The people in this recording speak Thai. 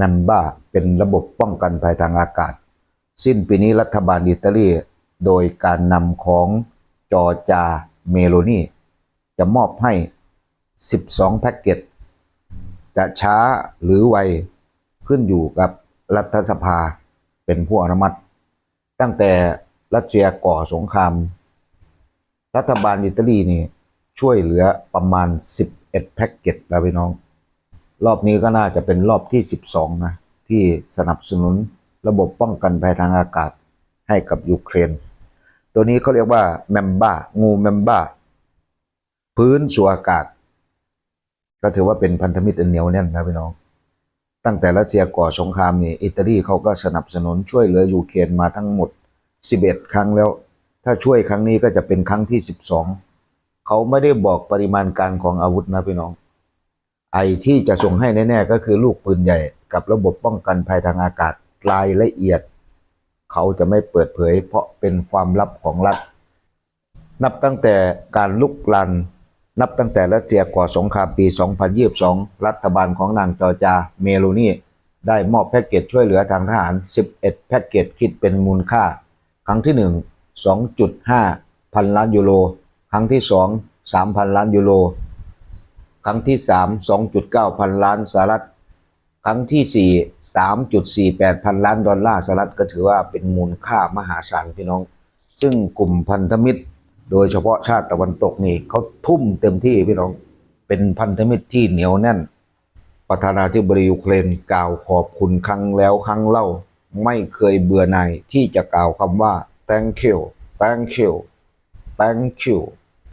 แมมบ้าเป็นระบบป้องกันภัยทางอากาศ สิ้นปีนี้รัฐบาลอิตาลีโดยการนำของจอจาเมโลนีจะมอบให้ 12 แพ็กเกจจะช้าหรือไวขึ้นอยู่กับรัฐสภาเป็นผู้อนุมัติ ตั้งแต่รัสเซียก่อสงคราม รัฐบาลอิตาลีนี่ช่วยเหลือประมาณ 11 แพ็กเกจแล้วพี่น้อง รอบนี้ก็น่าจะเป็นรอบที่ 12 นะ ที่สนับสนุนระบบป้องกันภัยทางอากาศให้กับยูเครน ตัวนี้เขาเรียกว่าแมมบ้างูแมมบ้าพื้นสู่อากาศ ก็ถือว่าเป็นพันธมิตรอันเหนียวแน่นนะพี่น้อง ตั้งแต่รัสเซียก่อสงครามนี่อิตาลีเขาก็สนับสนุนช่วยเหลือยูเครนมาทั้งหมด 11 ครั้งแล้ว ถ้าช่วยครั้งนี้ก็จะเป็นครั้งที่ 12 เขาไม่ได้บอกปริมาณการของอาวุธนะพี่น้อง ไอที่จะส่งให้แน่ๆก็คือลูกปืนใหญ่กับระบบป้องกันภัยทางอากาศรายละเอียด เขาจะไม่เปิดเผย เพราะเป็นความลับของรัฐ นับตั้งแต่การลุกลานนับตั้งแต่รัสเซียก่อสงครามปี 2022 รัฐบาลของนางจอจาเมโลนีได้มอบแพ็กเกจช่วยเหลือทางทหาร 11 แพ็กเกจคิดเป็นมูลค่า ครั้งที่ 1 2.5 พันล้านยูโร ครั้งที่ 2 3,000 ล้านยูโร ครั้งที่3 2.9พันล้านสหรัฐ ครั้งที่4 3.48พันล้านดอลลาร์สหรัฐก็ถือว่าเป็นมูลค่ามหาศาลพี่น้อง ซึ่งกลุ่มพันธมิตร โดยเฉพาะชาติตะวันตกนี่เขาทุ่มเต็มที่พี่น้อง เป็นพันธมิตรที่เหนียวแน่น ประธานาธิบดียูเครนกล่าวขอบคุณครั้งแล้วครั้งเล่าไม่เคยเบื่อหน่ายที่จะกล่าวคำว่า thank you thank you thank you